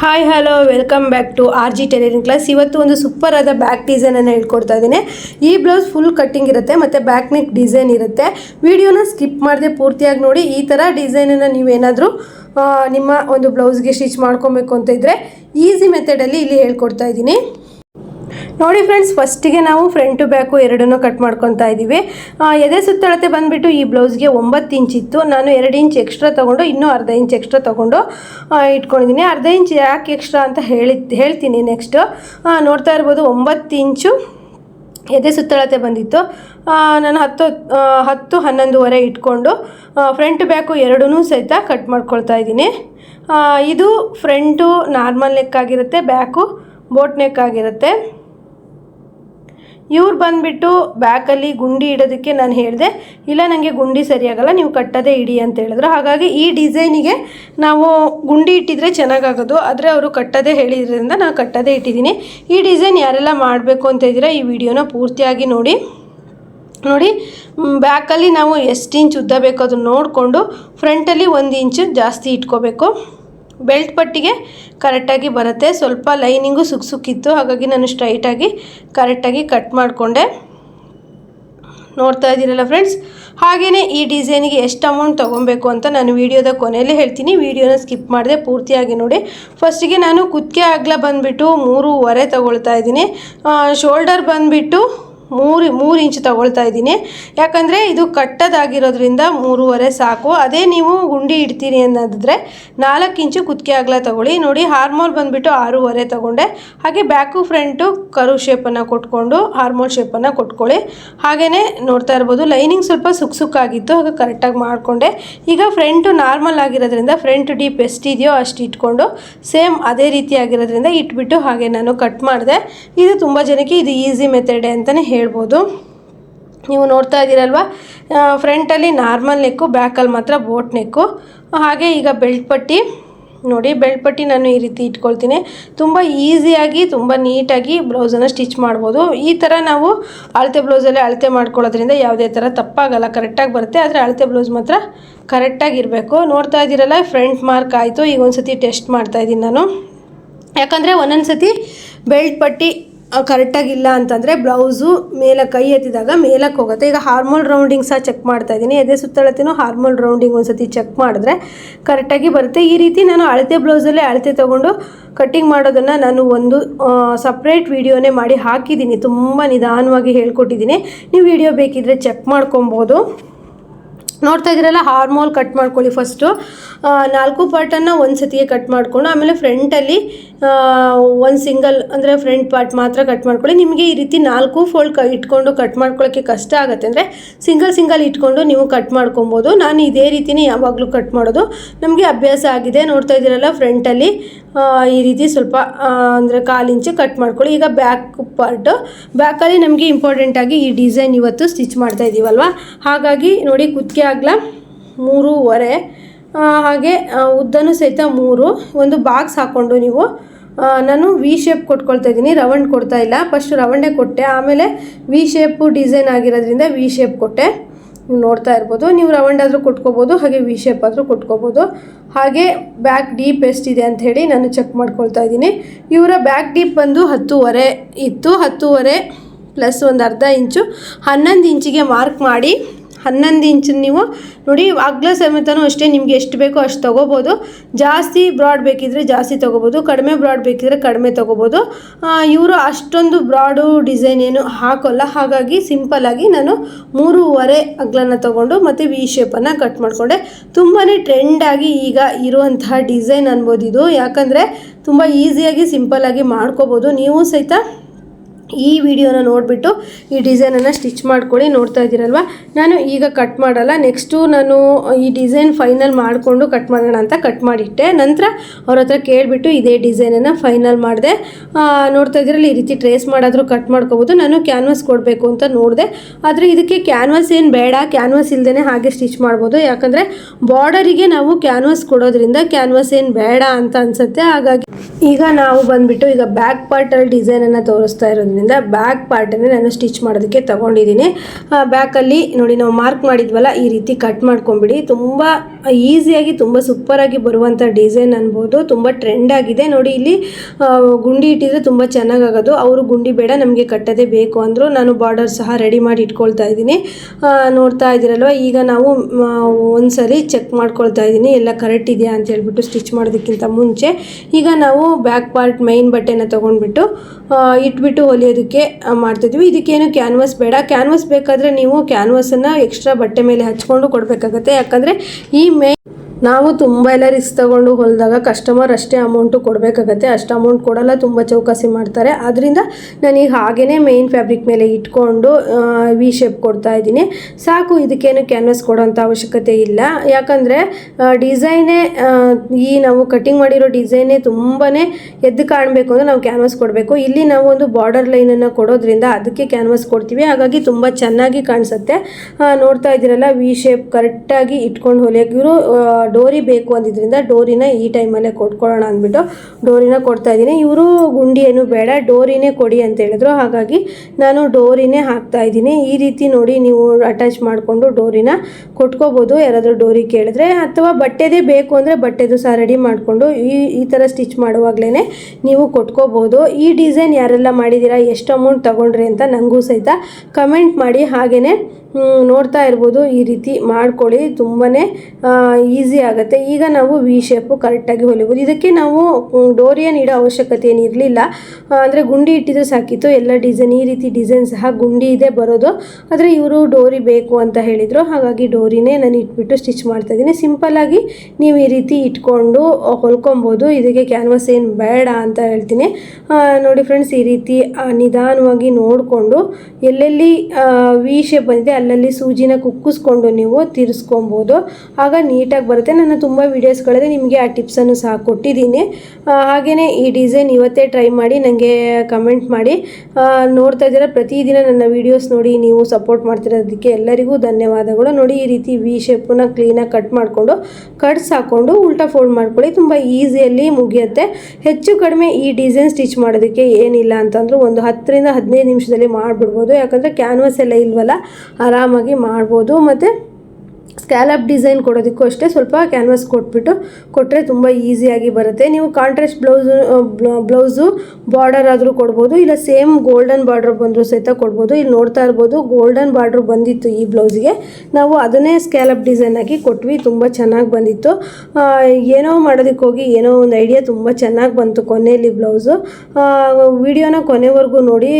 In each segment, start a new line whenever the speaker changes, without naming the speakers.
Hi hello welcome back to R G tailoring class ಇವತ್ತು ಒಂದು super ಆದ back ಡಿಸೈನನ್ನು ಹೇಳ್ಕೊಡ್ತಾ ಇದ್ದೀನಿ. ಈ ಬ್ಲೌಸ್ ಫುಲ್ ಕಟ್ಟಿಂಗ್ ಇರುತ್ತೆ, ಮತ್ತು ಬ್ಯಾಕ್ ನೆಕ್ ಡಿಸೈನ್ ಇರುತ್ತೆ. ವಿಡಿಯೋನ ಸ್ಕಿಪ್ ಮಾಡದೆ ಪೂರ್ತಿಯಾಗಿ ನೋಡಿ, ಈ ಥರ ಡಿಸೈನನ್ನು ನೀವೇನಾದರೂ ನಿಮ್ಮ ಒಂದು ಬ್ಲೌಸ್ಗೆ ಸ್ಟಿಚ್ ಮಾಡ್ಕೊಬೇಕು ಅಂತ ಇದ್ದರೆ ಈಸಿ ಮೆಥಡಲ್ಲಿ ಇಲ್ಲಿ ಹೇಳ್ಕೊಡ್ತಾ ಇದ್ದೀನಿ. ನೋಡಿ ಫ್ರೆಂಡ್ಸ್ ಫಸ್ಟಿಗೆ ನಾವು ಫ್ರಂಟ್ ಟು ಬ್ಯಾಕು ಎರಡನ್ನೂ ಕಟ್ ಮಾಡ್ಕೊತಾ ಇದ್ದೀವಿ ಎದೆ ಸುತ್ತಳತೆ ಬಂದುಬಿಟ್ಟು ಈ ಬ್ಲೌಸ್ಗೆ ಒಂಬತ್ತು ಇಂಚ್ ಇತ್ತು. ನಾನು ಎರಡು ಇಂಚ್ ಎಕ್ಸ್ಟ್ರಾ ತೊಗೊಂಡು, ಇನ್ನೂ ಅರ್ಧ ಇಂಚ್ ಎಕ್ಸ್ಟ್ರಾ ತೊಗೊಂಡು ಇಟ್ಕೊಂಡಿದ್ದೀನಿ. ಅರ್ಧ ಇಂಚ್ ಯಾಕೆ ಎಕ್ಸ್ಟ್ರಾ ಅಂತ ಹೇಳಿ, ಹೇಳ್ತೀನಿ ನೆಕ್ಸ್ಟು ನೋಡ್ತಾ ಇರ್ಬೋದು, ಒಂಬತ್ತು ಇಂಚು ಎದೆ ಸುತ್ತಳತೆ ಬಂದಿತ್ತು. ನಾನು ಹತ್ತು ಹತ್ತು, ಹನ್ನೊಂದುವರೆ ಇಟ್ಕೊಂಡು ಫ್ರಂಟ್ ಬ್ಯಾಕು ಎರಡೂ ಸಹಿತ ಕಟ್ ಮಾಡ್ಕೊಳ್ತಾ ಇದ್ದೀನಿ ಇದು ಫ್ರಂಟು ನಾರ್ಮಲ್ ನೆಕ್ ಆಗಿರುತ್ತೆ ಬ್ಯಾಕು ಬೋಟ್ ನೆಕ್ ಆಗಿರುತ್ತೆ. ಇವ್ರು ಬಂದುಬಿಟ್ಟು ಬ್ಯಾಕಲ್ಲಿ ಗುಂಡಿ ಇಡೋದಕ್ಕೆ ನಾನು ಹೇಳಿದೆ, ಇಲ್ಲ ನನಗೆ ಗುಂಡಿ ಸರಿಯಾಗಲ್ಲ, ನೀವು ಕಟ್ಟದೇ ಇಡಿ ಅಂತ ಹೇಳಿದ್ರು. ಹಾಗಾಗಿ ಈ ಡಿಸೈನಿಗೆ ನಾವು ಗುಂಡಿ ಇಟ್ಟಿದ್ರೆ ಚೆನ್ನಾಗಾಗೋದು, ಆದರೆ ಅವರು ಕಟ್ಟದೇ ಹೇಳಿದ್ರಿಂದ ನಾನು ಕಟ್ಟದೇ ಇಟ್ಟಿದ್ದೀನಿ. ಈ ಡಿಸೈನ್ ಯಾರೆಲ್ಲ ಮಾಡಬೇಕು ಅಂತ ಇದ್ದೀರಾ, ಈ ವಿಡಿಯೋನ ಪೂರ್ತಿಯಾಗಿ ನೋಡಿ. ನೋಡಿ ಬ್ಯಾಕಲ್ಲಿ ನಾವು ಎಷ್ಟು ಇಂಚ್ ಉದ್ದ ಬೇಕು ಅದನ್ನು ನೋಡಿಕೊಂಡು ಫ್ರಂಟಲ್ಲಿ ಒಂದು ಇಂಚು ಜಾಸ್ತಿ ಇಟ್ಕೋಬೇಕು. ಬೆಲ್ಟ್ ಪಟ್ಟಿಗೆ ಕರೆಕ್ಟಾಗಿ ಬರುತ್ತೆ. ಸ್ವಲ್ಪ ಲೈನಿಂಗು ಸುಕ್ ಸುಕ್ಕಿತ್ತು. ಹಾಗಾಗಿ ನಾನು ಸ್ಟ್ರೈಟಾಗಿ ಕರೆಕ್ಟಾಗಿ ಕಟ್ ಮಾಡಿಕೊಂಡೆ. ನೋಡ್ತಾ ಇದ್ದೀರಲ್ಲ ಫ್ರೆಂಡ್ಸ್ ಹಾಗೆಯೇ ಈ ಡಿಸೈನಿಗೆ ಎಷ್ಟು ಅಮೌಂಟ್ ತೊಗೊಬೇಕು ಅಂತ ನಾನು ವೀಡಿಯೋದ ಕೊನೆಯಲ್ಲಿ ಹೇಳ್ತೀನಿ. ವೀಡಿಯೋನ ಸ್ಕಿಪ್ ಮಾಡಿದೆ ಪೂರ್ತಿಯಾಗಿ ನೋಡಿ. ಫಸ್ಟಿಗೆ ನಾನು ಕುತ್ತಿಗೆ ಅಗಲ ಬಂದುಬಿಟ್ಟು ಮೂರುವರೆ ತೊಗೊಳ್ತಾ ಇದ್ದೀನಿ. ಶೋಲ್ಡರ್ ಬಂದುಬಿಟ್ಟು ಮೂರು ಮೂರು ಇಂಚ್ ತಗೊಳ್ತಾ ಇದ್ದೀನಿ. ಯಾಕಂದರೆ ಇದು ಕಟ್ಟದಾಗಿರೋದ್ರಿಂದ ಮೂರುವರೆ ಸಾಕು. ಅದೇ ನೀವು ಗುಂಡಿ ಇಡ್ತೀರಿ ಅನ್ನೋದಿದ್ರೆ ನಾಲ್ಕು ಇಂಚು ಕುತ್ತಿಗೆ ಅಗಲ ತಗೊಳ್ಳಿ. ನೋಡಿ ಹಾರ್ಮೋಲ್ ಬಂದುಬಿಟ್ಟು ಆರೂವರೆ ತಗೊಂಡೆ. ಹಾಗೆ ಬ್ಯಾಕು ಫ್ರಂಟು ಕರು ಶೇಪನ್ನು ಕೊಟ್ಕೊಂಡು ಹಾರ್ಮೋಲ್ ಶೇಪನ್ನು ಕೊಟ್ಕೊಳ್ಳಿ. ಹಾಗೆಯೇ ನೋಡ್ತಾ ಇರ್ಬೋದು, ಲೈನಿಂಗ್ ಸ್ವಲ್ಪ ಸುಕ್ ಸುಕ್ಕಾಗಿತ್ತು ಹಾಗೆ ಕರೆಕ್ಟಾಗಿ ಮಾಡಿಕೊಂಡೆ. ಈಗ ಫ್ರಂಟು ನಾರ್ಮಲ್ ಆಗಿರೋದ್ರಿಂದ ಫ್ರಂಟ್ ಡೀಪ್ ಎಷ್ಟಿದೆಯೋ ಅಷ್ಟು ಇಟ್ಕೊಂಡು ಸೇಮ್ ಅದೇ ರೀತಿ ಆಗಿರೋದ್ರಿಂದ ಇಟ್ಬಿಟ್ಟು ಹಾಗೆ ನಾನು ಕಟ್ ಮಾಡಿದೆ. ಇದು ತುಂಬ ಜನಕ್ಕೆ ಇದು ಈಸಿ ಮೆಥಡೆ ಅಂತಲೇ ಹೇಳ್ಬೋದು. ನೀವು ನೋಡ್ತಾ ಇದ್ದೀರಲ್ವ? ಫ್ರಂಟಲ್ಲಿ ನಾರ್ಮಲ್ ನೆಕ್ಕು ಬ್ಯಾಕಲ್ಲಿ ಮಾತ್ರ ಬೋಟ್ ನೆಕ್ಕು ಹಾಗೆ ಈಗ ಬೆಲ್ಟ್ ಪಟ್ಟಿ. ನೋಡಿ ಬೆಲ್ಟ್ ಪಟ್ಟಿ ನಾನು ಈ ರೀತಿ ಇಟ್ಕೊಳ್ತೀನಿ. ತುಂಬ ಈಸಿಯಾಗಿ ತುಂಬ ನೀಟಾಗಿ ಬ್ಲೌಸನ್ನು ಸ್ಟಿಚ್ ಮಾಡ್ಬೋದು. ಈ ಥರ ನಾವು ಅಳತೆ ಬ್ಲೌಸಲ್ಲಿ ಅಳತೆ ಮಾಡ್ಕೊಳ್ಳೋದ್ರಿಂದ ಯಾವುದೇ ಥರ ತಪ್ಪಾಗಲ್ಲ. ಕರೆಕ್ಟಾಗಿ ಬರುತ್ತೆ, ಆದರೆ ಅಳತೆ ಬ್ಲೌಸ್ ಮಾತ್ರ ಕರೆಕ್ಟಾಗಿ ಇರಬೇಕು. ನೋಡ್ತಾ ಇದ್ದೀರಲ್ಲ ಫ್ರಂಟ್ ಮಾರ್ಕ್ ಆಯಿತು. ಈಗ ಒಂದು ಸತಿ ಟೆಸ್ಟ್ ಮಾಡ್ತಾ ಇದ್ದೀನಿ ನಾನು. ಯಾಕಂದರೆ ಒಂದೊಂದು ಸತಿ ಬೆಲ್ಟ್ ಪಟ್ಟಿ ಕರೆಕ್ಟಾಗಿಲ್ಲ ಅಂತಂದರೆ ಬ್ಲೌಸು ಮೇಲೆ ಕೈ ಎತ್ತಿದಾಗ ಮೇಲಕ್ಕೆ ಹೋಗುತ್ತೆ. ಈಗ ಹಾರ್ಮೋಲ್ ರೌಂಡಿಂಗ್ ಸಹ ಚೆಕ್ ಮಾಡ್ತಾ ಇದ್ದೀನಿ. ಎದೆ ಸುತ್ತಳತೆನೂ ಹಾರ್ಮೋಲ್ ರೌಂಡಿಂಗ್ ಒಂದು ಸತಿ ಚೆಕ್ ಮಾಡಿದ್ರೆ ಕರೆಕ್ಟಾಗಿ ಬರುತ್ತೆ. ಈ ರೀತಿ ನಾನು ಅಳತೆ ಬ್ಲೌಸಲ್ಲೇ ಅಳತೆ ತೊಗೊಂಡು ಕಟ್ಟಿಂಗ್ ಮಾಡೋದನ್ನು ನಾನು ಒಂದು ಸಪ್ರೇಟ್ ವಿಡಿಯೋನೇ ಮಾಡಿ ಹಾಕಿದ್ದೀನಿ. ತುಂಬ ನಿಧಾನವಾಗಿ ಹೇಳ್ಕೊಟ್ಟಿದ್ದೀನಿ. ನೀವು ವಿಡಿಯೋ ಬೇಕಿದ್ದರೆ ಚೆಕ್ ಮಾಡ್ಕೊಬೋದು. ನೋಡ್ತಾ ಇದ್ದೀರಲ್ಲ ಹಾರ್ಮೋಲ್ ಕಟ್ ಮಾಡ್ಕೊಳ್ಳಿ ಫಸ್ಟು ನಾಲ್ಕು ಪಾರ್ಟನ್ನು ಒಂದು ಸತಿಗೆ ಕಟ್ ಮಾಡಿಕೊಂಡು ಆಮೇಲೆ ಫ್ರಂಟಲ್ಲಿ ಒಂದು ಸಿಂಗಲ್ ಅಂದರೆ ಫ್ರಂಟ್ ಪಾರ್ಟ್ ಮಾತ್ರ ಕಟ್ ಮಾಡ್ಕೊಳ್ಳಿ. ನಿಮಗೆ ಈ ರೀತಿ ನಾಲ್ಕು ಫೋಲ್ಡ್ ಕ ಇಟ್ಕೊಂಡು ಕಟ್ ಮಾಡ್ಕೊಳ್ಳೋಕ್ಕೆ ಕಷ್ಟ ಆಗುತ್ತೆ ಅಂದರೆ ಸಿಂಗಲ್ ಸಿಂಗಲ್ ಇಟ್ಕೊಂಡು ನೀವು ಕಟ್ ಮಾಡ್ಕೊಬೋದು. ನಾನು ಇದೇ ರೀತಿನೇ ಯಾವಾಗಲೂ ಕಟ್ ಮಾಡೋದು. ನಮಗೆ ಅಭ್ಯಾಸ ಆಗಿದೆ. ನೋಡ್ತಾ ಇದ್ದೀರಲ್ಲ ಫ್ರಂಟಲ್ಲಿ ಈ ರೀತಿ ಸ್ವಲ್ಪ ಅಂದರೆ ಕಾಲು ಇಂಚು ಕಟ್ ಮಾಡ್ಕೊಳ್ಳಿ. ಈಗ ಬ್ಯಾಕ್ ಪಾರ್ಟು ಬ್ಯಾಕಲ್ಲಿ ನಮಗೆ ಇಂಪಾರ್ಟೆಂಟಾಗಿ ಈ ಡಿಸೈನ್ ಇವತ್ತು ಸ್ಟಿಚ್ ಮಾಡ್ತಾ ಇದ್ದೀವಲ್ವ ಹಾಗಾಗಿ ನೋಡಿ, ಕುತ್ತಿಗೆ ಆಗಲ ಮೂರುವರೆ. ಹಾಗೆ ಉದ್ದನೂ ಸಹಿತ ಮೂರು. ಒಂದು ಬಾಕ್ಸ್ ಹಾಕ್ಕೊಂಡು ನೀವು ನಾನು ವಿ ಶೇಪ್ ಕೊಟ್ಕೊಳ್ತಾ ಇದ್ದೀನಿ. ರವಂಡ್ ಕೊಡ್ತಾ ಇಲ್ಲ. ಫಸ್ಟ್ ರವಂಡೇ ಕೊಟ್ಟೆ. ಆಮೇಲೆ ವಿ ಶೇಪು ಡಿಸೈನ್ ಆಗಿರೋದ್ರಿಂದ ವಿ ಶೇಪ್ ಕೊಟ್ಟೆ. ನೀವು ನೋಡ್ತಾ ಇರ್ಬೋದು. ನೀವು ರೌಂಡ್ ಆದರೂ ಕೊಟ್ಕೋಬೋದು. ಹಾಗೆ ವಿ ಶೇಪ್ ಆದರೂ ಕೊಟ್ಕೋಬೋದು. ಹಾಗೆ ಬ್ಯಾಕ್ ಡೀಪ್ ಎಷ್ಟಿದೆ ಅಂತ ಹೇಳಿ ನಾನು ಚೆಕ್ ಮಾಡ್ಕೊಳ್ತಾ ಇದ್ದೀನಿ. ಇವರ ಬ್ಯಾಕ್ ಡೀಪ್ ಬಂದು ಹತ್ತೂವರೆ ಇತ್ತು. ಹತ್ತೂವರೆ ಪ್ಲಸ್ ಒಂದು ಅರ್ಧ ಇಂಚು ಹನ್ನೊಂದು ಇಂಚಿಗೆ ಮಾರ್ಕ್ ಮಾಡಿ ಹನ್ನೊಂದು ಇಂಚು ನೀವು ನೋಡಿ, ಅಗ್ಲ ಸಮೇತನೂ ಅಷ್ಟೇ ನಿಮಗೆ ಎಷ್ಟು ಬೇಕೋ ಅಷ್ಟು ತೊಗೋಬೋದು. ಜಾಸ್ತಿ ಬ್ರಾಡ್ ಬೇಕಿದ್ರೆ ಜಾಸ್ತಿ ತೊಗೋಬೋದು, ಕಡಿಮೆ ಬ್ರಾಡ್ ಬೇಕಿದ್ರೆ ಕಡಿಮೆ ತೊಗೋಬೋದು. ಇವರು ಅಷ್ಟೊಂದು ಬ್ರಾಡು ಡಿಸೈನ್ ಏನು ಹಾಕೋಲ್ಲ. ಹಾಗಾಗಿ ಸಿಂಪಲ್ಲಾಗಿ ನಾನು ಮೂರುವರೆ ಅಗ್ಲನ ತೊಗೊಂಡು ಮತ್ತು ವಿ ಶೇಪನ್ನು ಕಟ್ ಮಾಡಿಕೊಂಡೆ. ತುಂಬಾ ಟ್ರೆಂಡಾಗಿ ಈಗ ಇರುವಂತಹ ಡಿಸೈನ್ ಅನ್ಬೋದು ಇದು. ಯಾಕಂದರೆ ತುಂಬ ಈಸಿಯಾಗಿ ಸಿಂಪಲ್ಲಾಗಿ ಮಾಡ್ಕೋಬೋದು. ನೀವು ಸಹಿತ ಈ ವಿಡಿಯೋನ ನೋಡಿಬಿಟ್ಟು ಈ ಡಿಸೈನನ್ನು ಸ್ಟಿಚ್ ಮಾಡ್ಕೊಳ್ಳಿ, ನೋಡ್ತಾ ಇದ್ದೀರಲ್ವ? ನಾನು ಈಗ ಕಟ್ ಮಾಡಲ್ಲ. ನೆಕ್ಸ್ಟು ನಾನು ಈ ಡಿಸೈನ್ ಫೈನಲ್ ಮಾಡಿಕೊಂಡು ಕಟ್ ಮಾಡೋಣ ಅಂತ ಕಟ್ ಮಾಡಿಟ್ಟೆ. ನಂತರ ಅವ್ರ ಹತ್ರ ಕೇಳಿಬಿಟ್ಟು ಇದೇ ಡಿಸೈನನ್ನು ಫೈನಲ್ ಮಾಡಿದೆ. ನೋಡ್ತಾ ಇದ್ದೀರಲ್ಲ, ಈ ರೀತಿ ಟ್ರೇಸ್ ಮಾಡಾದರೂ ಕಟ್ ಮಾಡ್ಕೋಬೋದು. ನಾನು ಕ್ಯಾನ್ವಾಸ್ ಕೊಡಬೇಕು ಅಂತ ನೋಡಿದೆ. ಆದರೆ ಇದಕ್ಕೆ ಕ್ಯಾನ್ವಾಸ್ ಏನು ಬೇಡ. ಕ್ಯಾನ್ವಾಸ್ ಇಲ್ಲದೇ ಹಾಗೆ ಸ್ಟಿಚ್ ಮಾಡ್ಬೋದು. ಯಾಕಂದರೆ ಬಾರ್ಡರಿಗೆ ನಾವು ಕ್ಯಾನ್ವಾಸ್ ಕೊಡೋದ್ರಿಂದ ಕ್ಯಾನ್ವಾಸ್ ಏನು ಬೇಡ ಅಂತ ಅನಿಸುತ್ತೆ. ಹಾಗಾಗಿ ಈಗ ನಾವು ಬಂದ್ಬಿಟ್ಟು ಈಗ ಬ್ಯಾಕ್ ಪಾರ್ಟಲ್ಲಿ ಡಿಸೈನನ್ನು ತೋರಿಸ್ತಾ ಇರೋದ್ರಿಂದ ಇರೋದ್ರಿಂದ ಬ್ಯಾಕ್ ಪಾರ್ಟನ್ನೇ ನಾನು ಸ್ಟಿಚ್ ಮಾಡೋದಕ್ಕೆ ತಗೊಂಡಿದ್ದೀನಿ. ಬ್ಯಾಕಲ್ಲಿ ನೋಡಿ ನಾವು ಮಾರ್ಕ್ ಮಾಡಿದ್ವಲ್ಲ, ಈ ರೀತಿ ಕಟ್ ಮಾಡ್ಕೊಂಬಿಡಿ ತುಂಬ ಈಸಿಯಾಗಿ ತುಂಬ ಸೂಪರಾಗಿ ಬರುವಂಥ ಡಿಸೈನ್ ಅನ್ಬೋದು. ತುಂಬ ಟ್ರೆಂಡ್ ಆಗಿದೆ. ನೋಡಿ ಇಲ್ಲಿ ಗುಂಡಿ ಇಟ್ಟಿದ್ರೆ ತುಂಬ ಚೆನ್ನಾಗಾಗೋದು. ಅವರು ಗುಂಡಿ ಬೇಡ, ನಮಗೆ ಕಟ್ಟೋದೇ ಬೇಕು ಅಂದರು ನಾನು ಬಾರ್ಡರ್ ಸಹ ರೆಡಿ ಮಾಡಿ ಇಟ್ಕೊಳ್ತಾ ಇದ್ದೀನಿ. ನೋಡ್ತಾ ಇದ್ದೀರಲ್ವ? ಈಗ ನಾವು ಒಂದ್ಸರಿ ಚೆಕ್ ಮಾಡ್ಕೊಳ್ತಾ ಇದ್ದೀನಿ. ಎಲ್ಲ ಕರೆಕ್ಟ್ ಇದೆಯಾ ಅಂತ ಹೇಳ್ಬಿಟ್ಟು ಸ್ಟಿಚ್ ಮಾಡೋದಕ್ಕಿಂತ ಮುಂಚೆ. ಈಗ ನಾವು ಬ್ಯಾಕ್ ಪಾರ್ಟ್ ಮೈನ್ ಬಟ್ಟೆನ ತೊಗೊಂಡ್ಬಿಟ್ಟು ಇಟ್ಬಿಟ್ಟು ಹೊಲಿಯೋದಕ್ಕೆ ಆ, ಮಾಡ್ತಿದ್ವಿ. ಇದಕ್ಕೇನು ಕ್ಯಾನ್ವಾಸ್ ಬೇಡ. ಕ್ಯಾನ್ವಾಸ್ ಬೇಕಾದರೆ ನೀವು ಕ್ಯಾನ್ವಸನ್ನು ಎಕ್ಸ್ಟ್ರಾ ಬಟ್ಟೆ ಮೇಲೆ ಹಚ್ಕೊಂಡು ಕೊಡಬೇಕಾಗತ್ತೆ. ಯಾಕಂದರೆ ಈ ಮೇ ನಾವು ತುಂಬ ಎಲ್ಲ ರಿಸ್ಕ್ ತಗೊಂಡು ಹೊಲಿದಾಗ ಕಸ್ಟಮರ್ ಅಷ್ಟೇ ಅಮೌಂಟು ಕೊಡಬೇಕಾಗತ್ತೆ. ಅಷ್ಟು ಅಮೌಂಟ್ ಕೊಡಲ್ಲ, ತುಂಬ ಚೌಕಾಸಿ ಮಾಡ್ತಾರೆ. ಆದ್ದರಿಂದ ಈಗ ಹಾಗೇ ಮೇಯ್ನ್ ಫ್ಯಾಬ್ರಿಕ್ ಮೇಲೆ ಇಟ್ಕೊಂಡು ವಿ ಶೇಪ್ ಕೊಡ್ತಾ ಇದ್ದೀನಿ. ಸಾಕು, ಇದಕ್ಕೇನು ಕ್ಯಾನ್ವಸ್ ಕೊಡೋಂಥ ಅವಶ್ಯಕತೆ ಇಲ್ಲ. ಯಾಕಂದರೆ ಡಿಸೈನೇ ಈ ನಾವು ಕಟಿಂಗ್ ಮಾಡಿರೋ ಡಿಸೈನೇ ತುಂಬಾ ಎದ್ದು ಕಾಣಬೇಕು ಅಂದರೆ ನಾವು ಕ್ಯಾನ್ವಸ್ ಕೊಡಬೇಕು. ಇಲ್ಲಿ ನಾವು ಒಂದು ಬಾರ್ಡರ್ ಲೈನನ್ನು ಕೊಡೋದ್ರಿಂದ ಅದಕ್ಕೆ ಕ್ಯಾನ್ವಸ್ ಕೊಡ್ತೀವಿ. ಹಾಗಾಗಿ ತುಂಬ ಚೆನ್ನಾಗಿ ಕಾಣಿಸುತ್ತೆ. ನೋಡ್ತಾ ಇದ್ದೀರಲ್ಲ ವಿ ಶೇಪ್ ಕರೆಕ್ಟಾಗಿ ಇಟ್ಕೊಂಡು ಹೊಲಿಯೋಕೆ ಇವರು ಡೋರಿ ಬೇಕು ಅಂದಿದ್ರಿಂದ ಡೋರಿನ ಈ ಟೈಮಲ್ಲೇ ಕೊಟ್ಕೊಳ್ಳೋಣ ಅಂದ್ಬಿಟ್ಟು ಡೋರಿನ ಕೊಡ್ತಾ ಇದ್ದೀನಿ. ಇವರು ಗುಂಡಿ ಏನು ಬೇಡ, ಡೋರಿನೇ ಕೊಡಿ ಅಂತ ಹೇಳಿದ್ರು. ಹಾಗಾಗಿ ನಾನು ಡೋರಿನೇ ಹಾಕ್ತಾ ಇದ್ದೀನಿ. ಈ ರೀತಿ ನೋಡಿ ನೀವು ಅಟ್ಯಾಚ್ ಮಾಡಿಕೊಂಡು ಡೋರಿನ ಕೊಟ್ಕೋಬೋದು. ಯಾರಾದರೂ ಡೋರಿ ಕೇಳಿದ್ರೆ ಅಥವಾ ಬಟ್ಟೆದೇ ಬೇಕು ಅಂದರೆ ಬಟ್ಟೆದು ಸಹ ರೆಡಿ ಮಾಡಿಕೊಂಡು ಈ ಈ ಥರ ಸ್ಟಿಚ್ ಮಾಡುವಾಗಲೇ ನೀವು ಕೊಟ್ಕೋಬೋದು. ಈ ಡಿಸೈನ್ ಯಾರೆಲ್ಲ ಮಾಡಿದ್ದೀರಾ, ಎಷ್ಟು ಅಮೌಂಟ್ ತಗೊಂಡ್ರಿ ಅಂತ ನನಗೂ ಸಹಿತ ಕಮೆಂಟ್ ಮಾಡಿ. ಹಾಗೆಯೇ ನೋಡ್ತಾ ಇರ್ಬೋದು. ಈ ರೀತಿ ಮಾಡ್ಕೊಳ್ಳಿ. ತುಂಬಾ ಈಸಿ ಆಗುತ್ತೆ. ಈಗ ನಾವು ವಿ ಶೇಪು ಕರೆಕ್ಟಾಗಿ ಹೊಲಿಬೋದು. ಇದಕ್ಕೆ ನಾವು ಡೋರಿಯನ್ ಇಡೋ ಅವಶ್ಯಕತೆ ಏನಿರಲಿಲ್ಲ ಅಂದರೆ ಗುಂಡಿ ಇಟ್ಟಿದ್ರೆ ಸಾಕಿತ್ತು. ಎಲ್ಲ ಡಿಸೈನ್ ಈ ರೀತಿ ಡಿಸೈನ್ ಸಹ ಗುಂಡಿ ಇದೆ ಬರೋದು. ಆದರೆ ಇವರು ಡೋರಿ ಬೇಕು ಅಂತ ಹೇಳಿದರು. ಹಾಗಾಗಿ ಡೋರಿನೇ ನಾನು ಇಟ್ಬಿಟ್ಟು ಸ್ಟಿಚ್ ಮಾಡ್ತಾ ಇದ್ದೀನಿ. ಸಿಂಪಲ್ಲಾಗಿ ನೀವು ಈ ರೀತಿ ಇಟ್ಕೊಂಡು ಹೊಲ್ಕೊಬೋದು. ಇದಕ್ಕೆ ಕ್ಯಾನ್ವಾಸ್ ಏನು ಬೇಡ ಅಂತ ಹೇಳ್ತೀನಿ. ನೋಡಿ ಫ್ರೆಂಡ್ಸ್ ಈ ರೀತಿ ನಿಧಾನವಾಗಿ ನೋಡಿಕೊಂಡು, ಎಲ್ಲೆಲ್ಲಿ ವಿ ಶೇಪ್ ಬಂದಿದೆ, ಅಲ್ಲಲ್ಲಿ ಸೂಜಿನ ಕುಕ್ಕಿಸ್ಕೊಂಡು ನೀವು ತಿರ್ಸ್ಕೊಬೋದು. ಆಗ ನೀಟಾಗಿ ಬರುತ್ತೆ. ನನ್ನ ತುಂಬ ವೀಡಿಯೋಸ್ಗಳಲ್ಲಿ ನಿಮಗೆ ಆ ಟಿಪ್ಸನ್ನು ಸಹ ಕೊಟ್ಟಿದ್ದೀನಿ. ಹಾಗೆಯೇ ಈ ಡಿಸೈನ್ ಇವತ್ತೇ ಟ್ರೈ ಮಾಡಿ ನನಗೆ ಕಮೆಂಟ್ ಮಾಡಿ. ನೋಡ್ತಾ ಇದ್ದೀರಾ, ಪ್ರತಿದಿನ ನನ್ನ ವೀಡಿಯೋಸ್ ನೋಡಿ ನೀವು ಸಪೋರ್ಟ್ ಮಾಡ್ತಿರೋದಕ್ಕೆ ಎಲ್ಲರಿಗೂ ಧನ್ಯವಾದಗಳು. ನೋಡಿ, ಈ ರೀತಿ ವಿ ಶೇಪನ್ನ ಕ್ಲೀನಾಗಿ ಕಟ್ ಮಾಡಿಕೊಂಡು ಕಟ್ಸ್ ಹಾಕ್ಕೊಂಡು ಉಲ್ಟಾ ಫೋಲ್ಡ್ ಮಾಡ್ಕೊಳ್ಳಿ, ತುಂಬ ಈಸಿಯಲ್ಲಿ ಮುಗಿಯುತ್ತೆ. ಹೆಚ್ಚು ಕಡಿಮೆ ಈ ಡಿಸೈನ್ ಸ್ಟಿಚ್ ಮಾಡೋದಕ್ಕೆ ಏನಿಲ್ಲ ಅಂತಂದರೂ ಒಂದು ಹತ್ತರಿಂದ ಹದಿನೈದು ನಿಮಿಷದಲ್ಲಿ ಮಾಡಿಬಿಡ್ಬೋದು. ಯಾಕಂದರೆ ಕ್ಯಾನ್ವಸ್ ಎಲ್ಲ ಇಲ್ವಲ್ಲ, ಆರಾಮಾಗಿ ಮಾಡ್ಬೋದು. ಮತ್ತು ಸ್ಕ್ಯಾಲಪ್ ಡಿಸೈನ್ ಕೊಡೋದಕ್ಕೂ ಅಷ್ಟೇ ಸ್ವಲ್ಪ ಕ್ಯಾನ್ವಸ್ ಕೊಟ್ಬಿಟ್ಟು ಕೊಟ್ಟರೆ ತುಂಬ ಈಸಿಯಾಗಿ ಬರುತ್ತೆ. ನೀವು ಕಾಂಟ್ರಾಸ್ಟ್ ಬ್ಲೌಸು ಬ್ಲೌಸು ಬಾರ್ಡರ್ ಆದರೂ ಕೊಡ್ಬೋದು, ಇಲ್ಲ ಸೇಮ್ ಗೋಲ್ಡನ್ ಬಾರ್ಡರ್ ಬಂದರೂ ಸಹಿತ ಕೊಡ್ಬೋದು. ಇಲ್ಲಿ ನೋಡ್ತಾ ಇರ್ಬೋದು, ಗೋಲ್ಡನ್ ಬಾರ್ಡ್ರ್ ಬಂದಿತ್ತು ಈ ಬ್ಲೌಸ್ಗೆ. ನಾವು ಅದನ್ನೇ ಸ್ಕ್ಯಾಲಪ್ ಡಿಸೈನ್ ಹಾಕಿ ಕೊಟ್ವಿ, ತುಂಬ ಚೆನ್ನಾಗಿ ಬಂದಿತ್ತು. ಏನೋ ಮಾಡೋದಕ್ಕೆ ಹೋಗಿ ಏನೋ ಒಂದು ಐಡಿಯಾ ತುಂಬ ಚೆನ್ನಾಗಿ ಬಂತು ಕೊನೆಯಲ್ಲಿ ಬ್ಲೌಸು. ವಿಡಿಯೋನ ಕೊನೆವರೆಗೂ ನೋಡಿ,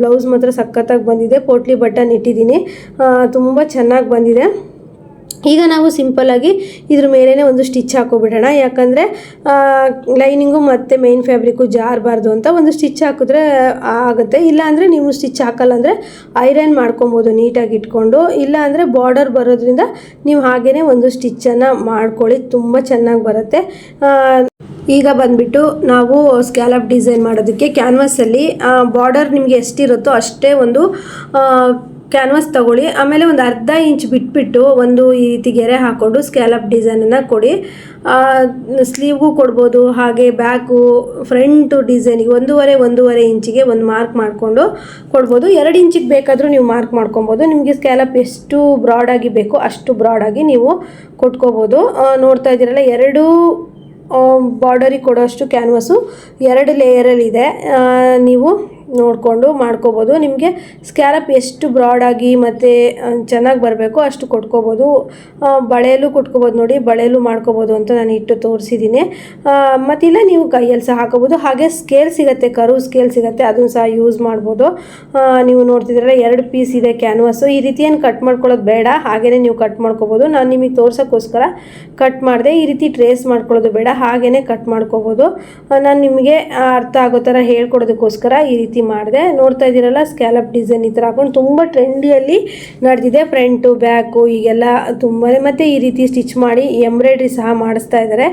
ಬ್ಲೌಸ್ ಮಾತ್ರ ಸಖತ್ತಾಗಿ ಬಂದಿದೆ, ಪೋಟ್ಲಿ ಬಟನ್ ಇಟ್ಟಿದ್ದೀನಿ. ತುಂಬ ಚೆನ್ನಾಗಿ ಬಂದಿದೆ. ಈಗ ನಾವು ಸಿಂಪಲ್ಲಾಗಿ ಇದ್ರ ಮೇಲೇ ಒಂದು ಸ್ಟಿಚ್ ಹಾಕೋಬಿಡೋಣ. ಯಾಕಂದರೆ ಲೈನಿಂಗು ಮತ್ತು ಮೇನ್ ಫ್ಯಾಬ್ರಿಕ್ಕು ಜಾರಬಾರ್ದು ಅಂತ ಒಂದು ಸ್ಟಿಚ್ ಹಾಕಿದ್ರೆ ಆಗುತ್ತೆ. ಇಲ್ಲ ಅಂದರೆ ನೀವು ಸ್ಟಿಚ್ ಹಾಕಲ್ಲ ಅಂದರೆ ಐರನ್ ಮಾಡ್ಕೊಬೋದು ನೀಟಾಗಿ ಇಟ್ಕೊಂಡು. ಇಲ್ಲ ಅಂದರೆ ಬಾರ್ಡರ್ ಬರೋದ್ರಿಂದ ನೀವು ಹಾಗೇ ಒಂದು ಸ್ಟಿಚ್ಚನ್ನು ಮಾಡ್ಕೊಳ್ಳಿ. ತುಂಬ ಚೆನ್ನಾಗಿ ಬರುತ್ತೆ. ಈಗ ಬಂದ್ಬಿಟ್ಟು ನಾವು ಸ್ಕ್ಯಾಲಪ್ ಡಿಸೈನ್ ಮಾಡೋದಕ್ಕೆ ಕ್ಯಾನ್ವಾಸಲ್ಲಿ ಬಾರ್ಡರ್ ನಿಮಗೆ ಎಷ್ಟಿರುತ್ತೋ ಅಷ್ಟೇ ಒಂದು ಕ್ಯಾನ್ವಾಸ್ ತಗೊಳ್ಳಿ. ಆಮೇಲೆ ಒಂದು ಅರ್ಧ ಇಂಚ್ ಬಿಟ್ಬಿಟ್ಟು ಒಂದು ಈ ರೀತಿ ಗೆರೆ ಹಾಕ್ಕೊಂಡು ಸ್ಕ್ಯಾಲಪ್ ಡಿಸೈನನ್ನು ಕೊಡಿ. ಸ್ಲೀವ್ಗೂ ಕೊಡ್ಬೋದು, ಹಾಗೆ ಬ್ಯಾಕು ಫ್ರಂಟು ಡಿಸೈನಿಗೆ ಒಂದೂವರೆ ಒಂದೂವರೆ ಇಂಚಿಗೆ ಒಂದು ಮಾರ್ಕ್ ಮಾಡಿಕೊಂಡು ಕೊಡ್ಬೋದು. ಎರಡು ಇಂಚಿಗೆ ಬೇಕಾದರೂ ನೀವು ಮಾರ್ಕ್ ಮಾಡ್ಕೊಬೋದು. ನಿಮಗೆ ಸ್ಕ್ಯಾಲಪ್ ಎಷ್ಟು ಬ್ರಾಡಾಗಿ ಬೇಕೋ ಅಷ್ಟು ಬ್ರಾಡಾಗಿ ನೀವು ಕೊಟ್ಕೋಬೋದು. ನೋಡ್ತಾ ಇದ್ದೀರಲ್ಲ, ಎರಡು ಬಾರ್ಡರಿಗೆ ಕೊಡೋಷ್ಟು ಕ್ಯಾನ್ವಾಸು ಎರಡು ಲೇಯರಲ್ಲಿದೆ ನೀವು ನೋಡಿಕೊಂಡು ಮಾಡ್ಕೋಬೋದು. ನಿಮಗೆ ಸ್ಕ್ಯಾಲಪ್ ಎಷ್ಟು ಬ್ರಾಡಾಗಿ ಮತ್ತು ಚೆನ್ನಾಗಿ ಬರಬೇಕು ಅಷ್ಟು ಕೊಟ್ಕೋಬೋದು. ಬಳೆಯಲ್ಲೂ ಕೊಟ್ಕೋಬೋದು ನೋಡಿ, ಬಳೆಯಲ್ಲೂ ಮಾಡ್ಕೋಬೋದು ಅಂತ ನಾನು ಇಟ್ಟು ತೋರಿಸಿದ್ದೀನಿ ಮತ್ತಿಲ್ಲ ನೀವು ಕೈಯಲ್ಲಿ ಸಹ ಹಾಕೋಬೋದು. ಹಾಗೆ ಸ್ಕೇಲ್ ಸಿಗುತ್ತೆ ಕರು ಸ್ಕೇಲ್ ಸಿಗುತ್ತೆ, ಅದನ್ನು ಸಹ ಯೂಸ್ ಮಾಡ್ಬೋದು. ನೀವು ನೋಡ್ತಿದ್ದೀರಲ್ಲ, ಎರಡು ಪೀಸ್ ಇದೆ ಕ್ಯಾನ್ವಾಸು ಈ ರೀತಿ ಏನು ಕಟ್ ಮಾಡ್ಕೊಳ್ಳೋದು ಬೇಡ. ಹಾಗೇ ನೀವು ಕಟ್ ಮಾಡ್ಕೋಬೋದು. ನಾನು ನಿಮಗೆ ತೋರ್ಸೋಕ್ಕೋಸ್ಕರ ಕಟ್ ಮಾಡಿದೆ, ಈ ರೀತಿ ಟ್ರೇಸ್ ಮಾಡ್ಕೊಳ್ಳೋದು ಬೇಡ. ಹಾಗೇ ಕಟ್ ಮಾಡ್ಕೋಬೋದು. ನಾನು ನಿಮಗೆ ಅರ್ಥ ಆಗೋ ಥರ ಹೇಳ್ಕೊಡೋದಕ್ಕೋಸ್ಕರ ಈ ರೀತಿ ಮಾಡಿದೆ ನೋಡ್ತಾ ಇದ್ದೀರಲ್ಲ ಸ್ಕ್ಯಾಲಪ್ ಡಿಸೈನ್ ಈ ಥರ ಹಾಕೊಂಡು ತುಂಬ ಟ್ರೆಂಡಿಯಲ್ಲಿ ನಡೆದಿದೆ ಫ್ರಂಟು ಬ್ಯಾಕು ಈಗೆಲ್ಲ ತುಂಬಾ ಮತ್ತು ಈ ರೀತಿ ಸ್ಟಿಚ್ ಮಾಡಿ ಎಂಬ್ರಾಯ್ಡ್ರಿ ಸಹ ಮಾಡಿಸ್ತಾ ಇದ್ದಾರೆ.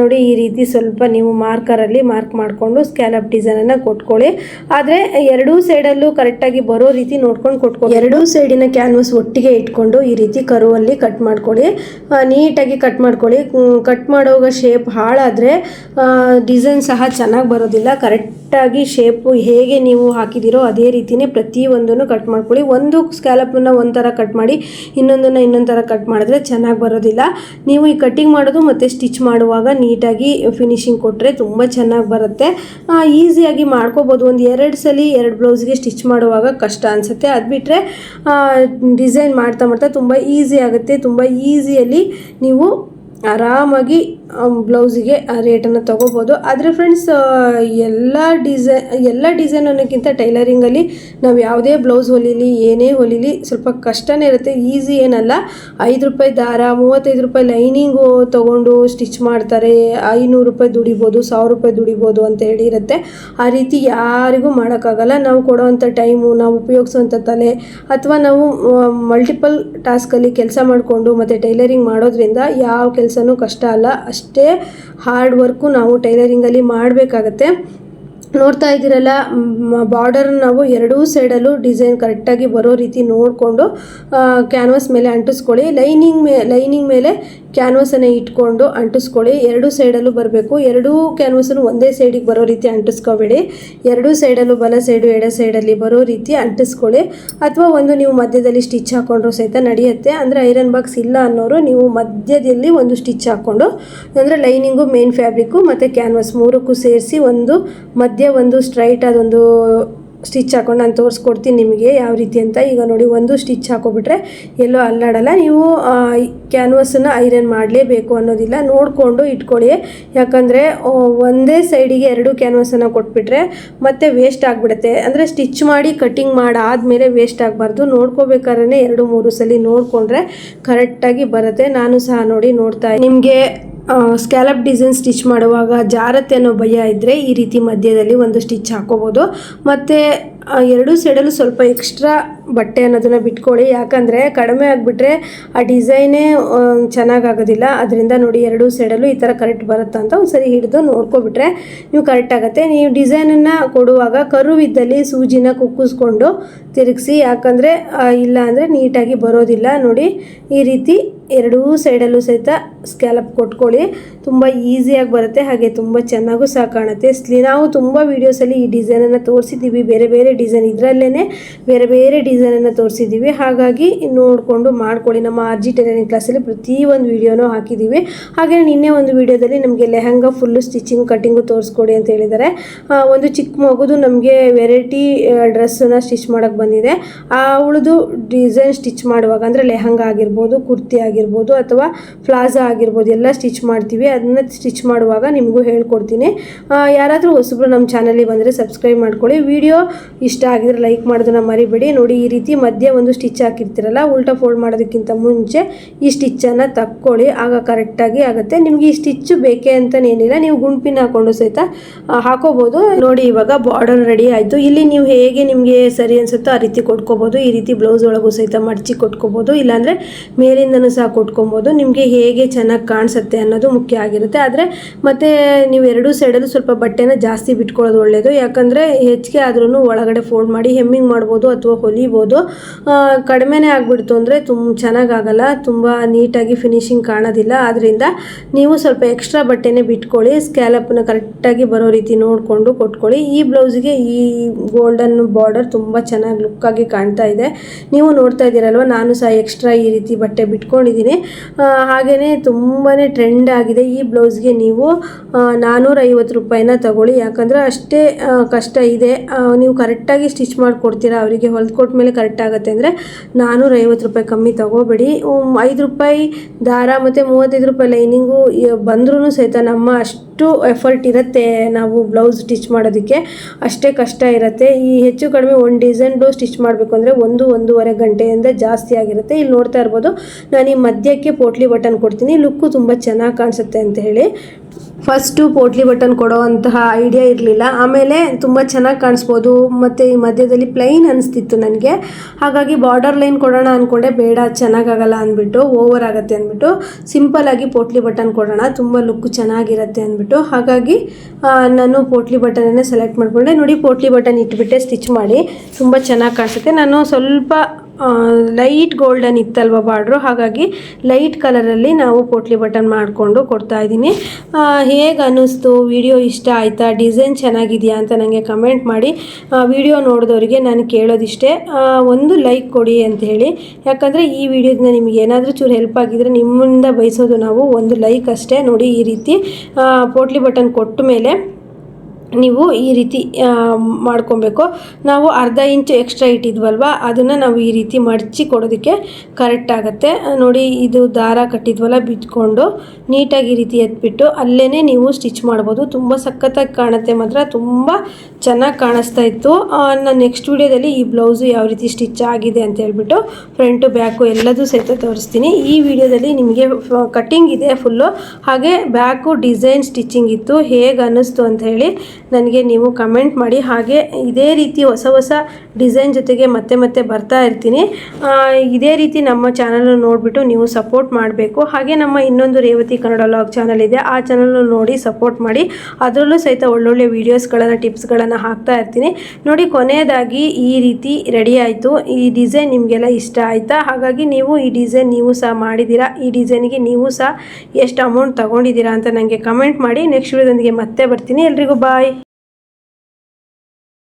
ನೋಡಿ ಈ ರೀತಿ ಸ್ವಲ್ಪ ನೀವು ಮಾರ್ಕರಲ್ಲಿ ಮಾರ್ಕ್ ಮಾಡಿಕೊಂಡು ಸ್ಕ್ಯಾಲಪ್ ಡಿಸೈನನ್ನು ಕೊಟ್ಕೊಳ್ಳಿ. ಆದರೆ ಎರಡೂ ಸೈಡಲ್ಲೂ ಕರೆಕ್ಟಾಗಿ ಬರೋ ರೀತಿ ನೋಡ್ಕೊಂಡು ಕೊಟ್ಕೊಳ್ಳಿ ಎರಡೂ ಸೈಡಿನ ಕ್ಯಾನ್ವಸ್ ಒಟ್ಟಿಗೆ ಇಟ್ಕೊಂಡು ಈ ರೀತಿ ಕರುವಲ್ಲಿ ಕಟ್ ಮಾಡ್ಕೊಳ್ಳಿ. ನೀಟಾಗಿ ಕಟ್ ಮಾಡ್ಕೊಳ್ಳಿ. ಕಟ್ ಮಾಡೋವಾಗ ಶೇಪ್ ಹಾಳಾದರೆ ಡಿಸೈನ್ ಸಹ ಚೆನ್ನಾಗಿ ಬರೋದಿಲ್ಲ. ಕರೆಕ್ಟಾಗಿ ಶೇಪು ಹೇಗೆ ನೀವು ಹಾಕಿದ್ದೀರೋ ಅದೇ ರೀತಿಯೇ ಪ್ರತಿಯೊಂದನ್ನು ಕಟ್ ಮಾಡ್ಕೊಳ್ಳಿ. ಒಂದು ಸ್ಕ್ಯಾಲಪನ್ನು ಒಂಥರ ಕಟ್ ಮಾಡಿ, ಇನ್ನೊಂದನ್ನು ಇನ್ನೊಂದು ಥರ ಕಟ್ ಮಾಡಿದ್ರೆ ಚೆನ್ನಾಗಿ ಬರೋದಿಲ್ಲ. ನೀವು ಈ ಕಟ್ಟಿಂಗ್ ಮಾಡೋದು ಮತ್ತು ಸ್ಟಿಚ್ ಮಾಡುವಾಗ ನೀಟಾಗಿ ಫಿನಿಶಿಂಗ್ ಕೊಟ್ಟರೆ ತುಂಬ ಚೆನ್ನಾಗಿ ಬರುತ್ತೆ. ಈಸಿಯಾಗಿ ಮಾಡ್ಕೋಬೋದು. ಒಂದು ಎರಡು ಸಲ ಎರಡು ಬ್ಲೌಸ್ಗೆ ಸ್ಟಿಚ್ ಮಾಡುವಾಗ ಕಷ್ಟ ಅನಿಸುತ್ತೆ. ಅದು ಬಿಟ್ಟರೆ ಡಿಸೈನ್ ಮಾಡ್ತಾ ಮಾಡ್ತಾ ತುಂಬ ಈಸಿ ಆಗುತ್ತೆ. ತುಂಬ ಈಸಿಯಲ್ಲಿ ನೀವು ಆರಾಮಾಗಿ ಬ್ಲೌಸಿಗೆ, ಆ ರೇಟನ್ನು ತೊಗೋಬೋದು. ಆದರೆ ಫ್ರೆಂಡ್ಸ್ ಎಲ್ಲ ಡಿಸೈ ಎಲ್ಲ ಡಿಸೈನ್ ಅನ್ನೋಕ್ಕಿಂತ ಟೈಲರಿಂಗಲ್ಲಿ ನಾವು ಯಾವುದೇ ಬ್ಲೌಸ್ ಹೊಲಿಲಿ, ಏನೇ ಹೊಲಿಲಿ, ಸ್ವಲ್ಪ ಕಷ್ಟನೇ ಇರುತ್ತೆ. ಈಸಿ ಏನಲ್ಲ. ಐದು ರೂಪಾಯಿ ದಾರ, ಮೂವತ್ತೈದು ರೂಪಾಯಿ ಲೈನಿಂಗು ತೊಗೊಂಡು ಸ್ಟಿಚ್ ಮಾಡ್ತಾರೆ. ಐನೂರು ರೂಪಾಯಿ ದುಡಿಬೋದು, ಸಾವಿರ ರೂಪಾಯಿ ದುಡಿಬೋದು ಅಂತ ಹೇಳಿ ಇರುತ್ತೆ. ಆ ರೀತಿ ಯಾರಿಗೂ ಮಾಡೋಕ್ಕಾಗಲ್ಲ. ನಾವು ಕೊಡೋವಂಥ ಟೈಮು ನಾವು ಉಪಯೋಗಿಸೋವಂಥ ತಲೆ, ಅಥವಾ ನಾವು ಮಲ್ಟಿಪಲ್ ಟಾಸ್ಕಲ್ಲಿ ಕೆಲಸ ಮಾಡಿಕೊಂಡು ಮತ್ತು ಟೈಲರಿಂಗ್ ಮಾಡೋದ್ರಿಂದ ಯಾವ ಕೆಲಸನೂ ಕಷ್ಟ ಅಲ್ಲ. ಅಷ್ಟೇ ಹಾರ್ಡ್ ವರ್ಕು ನಾವು ಟೈಲರಿಂಗಲ್ಲಿ ಮಾಡಬೇಕಾಗತ್ತೆ. ನೋಡ್ತಾ ಇದ್ದೀರಲ್ಲ ಬಾರ್ಡರ್ ನಾವು ಎರಡೂ ಸೈಡಲ್ಲೂ ಡಿಸೈನ್ ಕರೆಕ್ಟಾಗಿ ಬರೋ ರೀತಿ ನೋಡಿಕೊಂಡು ಕ್ಯಾನ್ವಾಸ್ ಮೇಲೆ ಅಂಟಿಸ್ಕೊಳ್ಳಿ. ಲೈನಿಂಗ್ ಮೇ ಲೈನಿಂಗ್ ಮೇಲೆ ಕ್ಯಾನ್ವಸನ್ನು ಇಟ್ಕೊಂಡು ಅಂಟಿಸ್ಕೊಳ್ಳಿ. ಎರಡೂ ಸೈಡಲ್ಲೂ ಬರಬೇಕು. ಎರಡೂ ಕ್ಯಾನ್ವಾಸನ್ನು ಒಂದೇ ಸೈಡಿಗೆ ಬರೋ ರೀತಿ ಅಂಟಿಸ್ಕೋಬೇಡಿ. ಎರಡೂ ಸೈಡಲ್ಲೂ ಬಲ ಸೈಡು ಎಡ ಸೈಡಲ್ಲಿ ಬರೋ ರೀತಿ ಅಂಟಿಸ್ಕೊಳ್ಳಿ. ಅಥವಾ ಒಂದು ನೀವು ಮಧ್ಯದಲ್ಲಿ ಸ್ಟಿಚ್ ಹಾಕೊಂಡ್ರು ಸಹಿತ ನಡೆಯುತ್ತೆ. ಅಂದರೆ ಐರನ್ ಬಾಕ್ಸ್ ಇಲ್ಲ ಅನ್ನೋರು ನೀವು ಮಧ್ಯದಲ್ಲಿ ಒಂದು ಸ್ಟಿಚ್ ಹಾಕ್ಕೊಂಡು ಅಂದರೆ ಲೈನಿಂಗು ಮೇನ್ ಫ್ಯಾಬ್ರಿಕ್ಕು ಮತ್ತು ಕ್ಯಾನ್ವಾಸ್ ಮೂರಕ್ಕೂ ಸೇರಿಸಿ ಒಂದು ಮಧ್ಯ ಒಂದು ಸ್ಟ್ರೈಟ್ ಅದೊಂದು ಸ್ಟಿಚ್ ಹಾಕೊಂಡು ನಾನು ತೋರಿಸ್ಕೊಡ್ತೀನಿ ನಿಮಗೆ ಯಾವ ರೀತಿ ಅಂತ. ಈಗ ನೋಡಿ, ಒಂದು ಸ್ಟಿಚ್ ಹಾಕೋಬಿಟ್ರೆ ಎಲ್ಲೋ ಅಲ್ಲಾಡಲ್ಲ. ನೀವು ಕ್ಯಾನ್ವಸನ್ನು ಐರನ್ ಮಾಡಲೇಬೇಕು ಅನ್ನೋದಿಲ್ಲ. ನೋಡಿಕೊಂಡು ಇಟ್ಕೊಳ್ಳಿ. ಯಾಕಂದರೆ ಒಂದೇ ಸೈಡಿಗೆ ಎರಡು ಕ್ಯಾನ್ವಸನ್ನು ಕೊಟ್ಬಿಟ್ರೆ ಮತ್ತೆ ವೇಸ್ಟ್ ಆಗಿಬಿಡುತ್ತೆ. ಅಂದರೆ ಸ್ಟಿಚ್ ಮಾಡಿ ಕಟ್ಟಿಂಗ್ ಮಾಡಾದಮೇಲೆ ವೇಸ್ಟ್ ಆಗಬಾರ್ದು. ನೋಡ್ಕೋಬೇಕಾದ್ರೆ ಎರಡು, ಮೂರು ಸಲ ನೋಡಿಕೊಂಡ್ರೆ ಕರೆಕ್ಟಾಗಿ ಬರುತ್ತೆ. ನಾನು ಸಹ ನೋಡಿ ನೋಡ್ತಾ ನಿಮಗೆ ಸ್ಕ್ಯಾಲಪ್ ಡಿಸೈನ್ ಸ್ಟಿಚ್ ಮಾಡುವಾಗ ಜಾರತ್ತೆ ಅನ್ನೋ ಭಯ ಇದ್ದರೆ ಈ ರೀತಿ ಮಧ್ಯದಲ್ಲಿ ಒಂದು ಸ್ಟಿಚ್ ಹಾಕೋಬೋದು. ಮತ್ತು ಎರಡೂ ಸೈಡಲ್ಲೂ ಸ್ವಲ್ಪ ಎಕ್ಸ್ಟ್ರಾ ಬಟ್ಟೆ ಅನ್ನೋದನ್ನು ಬಿಟ್ಕೊಳ್ಳಿ. ಯಾಕಂದರೆ ಕಡಿಮೆ ಆಗಿಬಿಟ್ರೆ ಆ ಡಿಸೈನೇ ಚೆನ್ನಾಗಾಗೋದಿಲ್ಲ. ಅದರಿಂದ ನೋಡಿ ಎರಡೂ ಸೈಡಲ್ಲೂ ಈ ಥರ ಕರೆಕ್ಟ್ ಬರುತ್ತೆ ಅಂತ ಒಂದ್ಸರಿ ಹಿಡಿದು ನೋಡ್ಕೊಬಿಟ್ರೆ ನೀವು ಕರೆಕ್ಟ್ ಆಗುತ್ತೆ. ನೀವು ಡಿಸೈನನ್ನು ಕೊಡುವಾಗ ಕರುವಿದ್ದಲ್ಲಿ ಸೂಜಿನ ಕುಕ್ಕಿಸ್ಕೊಂಡು ತಿರುಗಿಸಿ, ಯಾಕಂದರೆ ಇಲ್ಲ ಅಂದರೆ ನೀಟಾಗಿ ಬರೋದಿಲ್ಲ. ನೋಡಿ, ಈ ರೀತಿ ಎರಡೂ ಸೈಡಲ್ಲೂ ಸಹಿತ ಸ್ಕ್ಯಾಲಪ್ ಕೊಟ್ಕೊಳ್ಳಿ. ತುಂಬ ಈಸಿಯಾಗಿ ಬರುತ್ತೆ. ಹಾಗೆ ತುಂಬ ಚೆನ್ನಾಗೂ ಸಹ ಕಾಣುತ್ತೆ. ಸ್ಲಿ ನಾವು ತುಂಬ ವೀಡಿಯೋಸಲ್ಲಿ ಈ ಡಿಸೈನನ್ನು ತೋರಿಸಿದ್ದೀವಿ. ಬೇರೆ ಬೇರೆ ಡಿಸೈನ್ ಇದರಲ್ಲೇ ಬೇರೆ ಬೇರೆ ಡಿಸೈನನ್ನು ತೋರಿಸಿದ್ದೀವಿ. ಹಾಗಾಗಿ ನೋಡಿಕೊಂಡು ಮಾಡ್ಕೊಳ್ಳಿ. ನಮ್ಮ ಅರ್ಜಿ ಟೈಲರಿಂಗ್ ಕ್ಲಾಸಲ್ಲಿ ಪ್ರತಿಯೊಂದು ವೀಡಿಯೋನೂ ಹಾಕಿದ್ದೀವಿ. ಹಾಗೆ ನಿನ್ನೆ ಒಂದು ವೀಡಿಯೋದಲ್ಲಿ ನಮಗೆ ಲೆಹಂಗಾ ಫುಲ್ಲು ಸ್ಟಿಚಿಂಗ್ ಕಟ್ಟಿಂಗು ತೋರಿಸ್ಕೊಡಿ ಅಂತ ಹೇಳಿದ್ದಾರೆ. ಒಂದು ಚಿಕ್ಕ ಮಗುದು ನಮಗೆ ವೆರೈಟಿ ಡ್ರೆಸ್ಸನ್ನು ಸ್ಟಿಚ್ ಮಾಡೋಕ್ಕೆ ಬಂದಿದೆ. ಆ ಅವಳದು ಡಿಸೈನ್ ಸ್ಟಿಚ್ ಮಾಡುವಾಗ, ಅಂದರೆ ಲೆಹಂಗಾ ಆಗಿರ್ಬೋದು, ಕುರ್ತಿ ಆಗಿರ್ಬೋದು ಅಥವಾ ಪ್ಲಾಜಾ ಆಗಿರ್ಬೋದು, ಎಲ್ಲ ಸ್ಟಿಚ್ ಮಾಡ್ತೀವಿ. ಅದನ್ನ ಸ್ಟಿಚ್ ಮಾಡುವಾಗ ನಿಮಗೂ ಹೇಳ್ಕೊಡ್ತೀನಿ. ಯಾರಾದರೂ ಹೊಸಬ್ರು ನಮ್ಮ ಚಾನಲಿಗೆ ಬಂದರೆ ಸಬ್ಸ್ಕ್ರೈಬ್ ಮಾಡ್ಕೊಳ್ಳಿ. ವಿಡಿಯೋ ಇಷ್ಟ ಆಗಿದ್ರೆ ಲೈಕ್ ಮಾಡೋದನ್ನ ಮರಿಬೇಡಿ. ನೋಡಿ, ಈ ರೀತಿ ಮಧ್ಯೆ ಒಂದು ಸ್ಟಿಚ್ ಹಾಕಿರ್ತೀರಲ್ಲ, ಉಲ್ಟಾ ಫೋಲ್ಡ್ ಮಾಡೋದಕ್ಕಿಂತ ಮುಂಚೆ ಈ ಸ್ಟಿಚ್ಚನ್ನು ತಕ್ಕೊಳ್ಳಿ. ಆಗ ಕರೆಕ್ಟಾಗಿ ಆಗುತ್ತೆ. ನಿಮಗೆ ಈ ಸ್ಟಿಚ್ಚು ಬೇಕೇ ಅಂತನೇನಿಲ್ಲ. ನೀವು ಗುಂಪಿನ ಹಾಕೊಂಡು ಸಹಿತ ಹಾಕೋಬೋದು. ನೋಡಿ, ಇವಾಗ ಬಾರ್ಡರ್ ರೆಡಿ ಆಯಿತು. ಇಲ್ಲಿ ನೀವು ಹೇಗೆ ನಿಮಗೆ ಸರಿ ಅನಿಸುತ್ತೋ ಆ ರೀತಿ ಕೊಟ್ಕೋಬೋದು. ಈ ರೀತಿ ಬ್ಲೌಸ್ ಒಳಗೂ ಸಹಿತ ಮಡಚಿ ಕೊಟ್ಕೋಬೋದು. ಇಲ್ಲಾಂದರೆ ಮೇಲಿಂದನೂ ಸಹ ಕೊಟ್ಕೊಬೋದು. ನಿಮಗೆ ಹೇಗೆ ಚೆನ್ನಾಗಿ ಕಾಣಿಸುತ್ತೆ ಅನ್ನೋದು ಮುಖ್ಯ ಆಗಿರುತ್ತೆ. ಆದರೆ ಮತ್ತು ನೀವು ಎರಡೂ ಸೈಡಲ್ಲೂ ಸ್ವಲ್ಪ ಬಟ್ಟೆನ ಜಾಸ್ತಿ ಬಿಟ್ಕೊಳ್ಳೋದು ಒಳ್ಳೆಯದು ಯಾಕಂದರೆ ಹೆಚ್ಚಿಗೆ ಆದ್ರೂ ಒಳಗಡೆ ಫೋಲ್ಡ್ ಮಾಡಿ ಹೆಮ್ಮಿಂಗ್ ಮಾಡ್ಬೋದು ಅಥವಾ ಹೊಲಿಬೋದು. ಕಡಿಮೆನೇ ಆಗಿಬಿಡ್ತು ಅಂದರೆ ತುಂಬ ಚೆನ್ನಾಗಾಗಲ್ಲ. ತುಂಬ ನೀಟಾಗಿ ಫಿನಿಶಿಂಗ್ ಕಾಣೋದಿಲ್ಲ. ಆದ್ದರಿಂದ ನೀವು ಸ್ವಲ್ಪ ಎಕ್ಸ್ಟ್ರಾ ಬಟ್ಟೆನೇ ಬಿಟ್ಕೊಳ್ಳಿ. ಸ್ಕ್ಯಾಲಪ್ನ ಕರೆಕ್ಟಾಗಿ ಬರೋ ರೀತಿ ನೋಡಿಕೊಂಡು ಕೊಟ್ಕೊಳ್ಳಿ. ಈ ಬ್ಲೌಸ್ಗೆ ಈ ಗೋಲ್ಡನ್ ಬಾರ್ಡರ್ ತುಂಬ ಚೆನ್ನಾಗಿ ಲುಕ್ಕಾಗಿ ಕಾಣ್ತಾ ಇದೆ. ನೀವು ನೋಡ್ತಾ ಇದ್ದೀರಲ್ವ? ನಾನು ಸಹ ಎಕ್ಸ್ಟ್ರಾ ಈ ರೀತಿ ಬಟ್ಟೆ ಬಿಟ್ಕೊಂಡಿದ್ದೀನಿ. ಹಾಗೆಯೇ ತುಂಬಾ ಟ್ರೆಂಡ್ ಆಗಿದೆ. ಈ ಬ್ಲೌಸ್ಗೆ ನೀವು ನಾನ್ನೂರೈವತ್ತು ರೂಪಾಯಿನ ತಗೊಳ್ಳಿ. ಯಾಕಂದರೆ ಅಷ್ಟೇ ಕಷ್ಟ ಇದೆ. ನೀವು ಕರೆಕ್ಟಾಗಿ ಸ್ಟಿಚ್ ಮಾಡಿಕೊಡ್ತೀರಾ ಅವರಿಗೆ. ಹೊಲ್ಕೊಟ್ಟ ಮೇಲೆ ಕರೆಕ್ಟ್ ಆಗುತ್ತೆ ಅಂದರೆ ನಾನ್ನೂರೈವತ್ತು ರೂಪಾಯಿ ಕಮ್ಮಿ ತಗೋಬೇಡಿ. ಐದು ರೂಪಾಯಿ ದಾರ ಮತ್ತು ಮೂವತ್ತೈದು ರೂಪಾಯಿ ಲೈನಿಂಗು ಬಂದ್ರೂ ಸಹಿತ ನಮ್ಮ ಅಷ್ಟು ಎಫರ್ಟ್ ಇರುತ್ತೆ ನಾವು ಬ್ಲೌಸ್ ಸ್ಟಿಚ್ ಮಾಡೋದಕ್ಕೆ. ಅಷ್ಟೇ ಕಷ್ಟ ಇರುತ್ತೆ. ಈ ಹೆಚ್ಚು ಕಡಿಮೆ ಒಂದು ಡಿಸೈನ್ ಬ್ಲೌಸ್ ಸ್ಟಿಚ್ ಮಾಡಬೇಕು ಅಂದರೆ ಒಂದು, ಒಂದೂವರೆ ಗಂಟೆಯಿಂದ ಜಾಸ್ತಿ ಆಗಿರುತ್ತೆ. ಇಲ್ಲಿ ನೋಡ್ತಾ ಇರ್ಬೋದು, ನಾನು ಈ ಮಧ್ಯಕ್ಕೆ ಪೋಟ್ಲಿ ಬಟನ್ ಕೊಡ್ತೀನಿ. ಲುಕ್ಕು ತುಂಬ ಚೆನ್ನಾಗಿ ಕಾಣಿಸುತ್ತೆ ಅಂತ ಹೇಳಿ. ಫಸ್ಟು ಪೋಟ್ಲಿ ಬಟನ್ ಕೊಡೋ ಅಂತಹ ಐಡಿಯಾ ಇರಲಿಲ್ಲ. ಆಮೇಲೆ ತುಂಬ ಚೆನ್ನಾಗಿ ಕಾಣಿಸ್ಬೋದು. ಮತ್ತು ಈ ಮಧ್ಯದಲ್ಲಿ ಪ್ಲೈನ್ ಅನಿಸ್ತಿತ್ತು ನನಗೆ. ಹಾಗಾಗಿ ಬಾರ್ಡರ್ ಲೈನ್ ಕೊಡೋಣ ಅಂದ್ಕೊಂಡೆ ಬೇಡ ಚೆನ್ನಾಗಾಗಲ್ಲ ಅಂದ್ಬಿಟ್ಟು ಓವರ್ ಆಗುತ್ತೆ ಅಂದ್ಬಿಟ್ಟು ಸಿಂಪಲಾಗಿ ಪೋಟ್ಲಿ ಬಟನ್ ಕೊಡೋಣ. ತುಂಬ ಲುಕ್ ಚೆನ್ನಾಗಿರುತ್ತೆ ಅಂದ್ಬಿಟ್ಟು ಹಾಗಾಗಿ ನಾನು ಪೋಟ್ಲಿ ಬಟನನ್ನೇ ಸೆಲೆಕ್ಟ್ ಮಾಡಿಕೊಂಡೆ. ನೋಡಿ ಪೋಟ್ಲಿ ಬಟನ್ ಇಟ್ಬಿಟ್ಟೆ ಸ್ಟಿಚ್ ಮಾಡಿ. ತುಂಬ ಚೆನ್ನಾಗಿ ಕಾಣಿಸುತ್ತೆ. ನಾನು ಸ್ವಲ್ಪ ಲೈಟ್ ಗೋಲ್ಡನ್ ಇತ್ತಲ್ವ ಬಾರ್ಡ್ರು? ಹಾಗಾಗಿ ಲೈಟ್ ಕಲರಲ್ಲಿ ನಾವು ಪೋಟ್ಲಿ ಬಟನ್ ಮಾಡಿಕೊಂಡು ಕೊಡ್ತಾ ಇದ್ದೀನಿ. ಹೇಗೆ ಅನ್ನಿಸ್ತು? ವಿಡಿಯೋ ಇಷ್ಟ ಆಯಿತಾ? ಡಿಸೈನ್ ಚೆನ್ನಾಗಿದೆಯಾ ಅಂತ ನನಗೆ ಕಮೆಂಟ್ ಮಾಡಿ. ವಿಡಿಯೋ ನೋಡಿದವರಿಗೆ ನಾನು ಕೇಳೋದಿಷ್ಟೇ. ಒಂದು ಲೈಕ್ ಕೊಡಿ ಅಂತ ಹೇಳಿ. ಯಾಕಂದರೆ ಈ ವಿಡಿಯೋದಿಂದ ನಿಮಗೆ ಏನಾದರೂ ಚೂರು ಹೆಲ್ಪ್ ಆಗಿದ್ರೆ ನಿಮ್ಮಿಂದ ಬಯಸೋದು ನಾವು ಒಂದು ಲೈಕ್ ಅಷ್ಟೇ ನೋಡಿ ಈ ರೀತಿ ಪೋಟ್ಲಿ ಬಟನ್ ಕೊಟ್ಟ ಮೇಲೆ ನೀವು ಈ ರೀತಿ ಮಾಡ್ಕೊಬೇಕು. ನಾವು ಅರ್ಧ ಇಂಚು ಎಕ್ಸ್ಟ್ರಾ ಇಟ್ಟಿದ್ವಲ್ವ? ಅದನ್ನು ನಾವು ಈ ರೀತಿ ಮಡಚಿ ಕೊಡೋದಕ್ಕೆ ಕರೆಕ್ಟ್ ಆಗುತ್ತೆ. ನೋಡಿ, ಇದು ದಾರ ಕಟ್ಟಿದ್ವಲ್ಲ ಬಿಚ್ಕೊಂಡು ನೀಟಾಗಿ ಈ ರೀತಿ ಎತ್ಬಿಟ್ಟು ಅಲ್ಲೇ ನೀವು ಸ್ಟಿಚ್ ಮಾಡ್ಬೋದು. ತುಂಬ ಸಖತ್ತಾಗಿ ಕಾಣುತ್ತೆ ಮಾತ್ರ. ತುಂಬ ಚೆನ್ನಾಗಿ ಕಾಣಿಸ್ತಾ ಇತ್ತು. ನಾನು ನೆಕ್ಸ್ಟ್ ವಿಡಿಯೋದಲ್ಲಿ ಈ ಬ್ಲೌಸು ಯಾವ ರೀತಿ ಸ್ಟಿಚ್ ಆಗಿದೆ ಅಂತ ಹೇಳ್ಬಿಟ್ಟು ಫ್ರಂಟು ಬ್ಯಾಕು ಎಲ್ಲದೂ ಸಹಿತ ತೋರಿಸ್ತೀನಿ. ಈ ವಿಡಿಯೋದಲ್ಲಿ ನಿಮಗೆ ಕಟ್ಟಿಂಗ್ ಇದೆ ಫುಲ್ಲು ಹಾಗೆ ಬ್ಯಾಕು ಡಿಸೈನ್ ಸ್ಟಿಚಿಂಗ್ ಇತ್ತು. ಹೇಗೆ ಅನ್ನಿಸ್ತು ಅಂತ ಹೇಳಿ ನನಗೆ ನೀವು ಕಮೆಂಟ್ ಮಾಡಿ. ಹಾಗೆ ಇದೇ ರೀತಿ ಹೊಸ ಹೊಸ ಡಿಸೈನ್ ಜೊತೆಗೆ ಮತ್ತೆ ಮತ್ತೆ ಬರ್ತಾ ಇರ್ತೀನಿ. ಇದೇ ರೀತಿ ನಮ್ಮ ಚಾನಲನ್ನು ನೋಡಿಬಿಟ್ಟು ನೀವು ಸಪೋರ್ಟ್ ಮಾಡಬೇಕು. ಹಾಗೆ ನಮ್ಮ ಇನ್ನೊಂದು ರೇವತಿ ಕನ್ನಡ ಲಾಗ್ ಚಾನಲ್ ಇದೆ. ಆ ಚಾನಲ್ ನೋಡಿ ಸಪೋರ್ಟ್ ಮಾಡಿ. ಅದರಲ್ಲೂ ಸಹಿತ ಒಳ್ಳೊಳ್ಳೆ ವೀಡಿಯೋಸ್ಗಳನ್ನು ಟಿಪ್ಸ್ಗಳನ್ನು ಹಾಕ್ತಾ ಇರ್ತೀನಿ. ನೋಡಿ, ಕೊನೆಯದಾಗಿ ಈ ರೀತಿ ರೆಡಿ ಆಯಿತು. ಈ ಡಿಸೈನ್ ನಿಮಗೆಲ್ಲ ಇಷ್ಟ ಆಯಿತಾ? ಹಾಗಾಗಿ ನೀವು ಈ ಡಿಸೈನ್ ನೀವು ಸಹ ಮಾಡಿದ್ದೀರಾ? ಈ ಡಿಸೈನ್ಗೆ ನೀವು ಸಹ ಎಷ್ಟು ಅಮೌಂಟ್ ತಗೊಂಡಿದ್ದೀರಾ ಅಂತ ನನಗೆ ಕಮೆಂಟ್ ಮಾಡಿ. ನೆಕ್ಸ್ಟ್ ವಿಡಿಯೋದೊಂದಿಗೆ ಮತ್ತೆ ಬರ್ತೀನಿ. ಎಲ್ರಿಗೂ ಬಾಯ್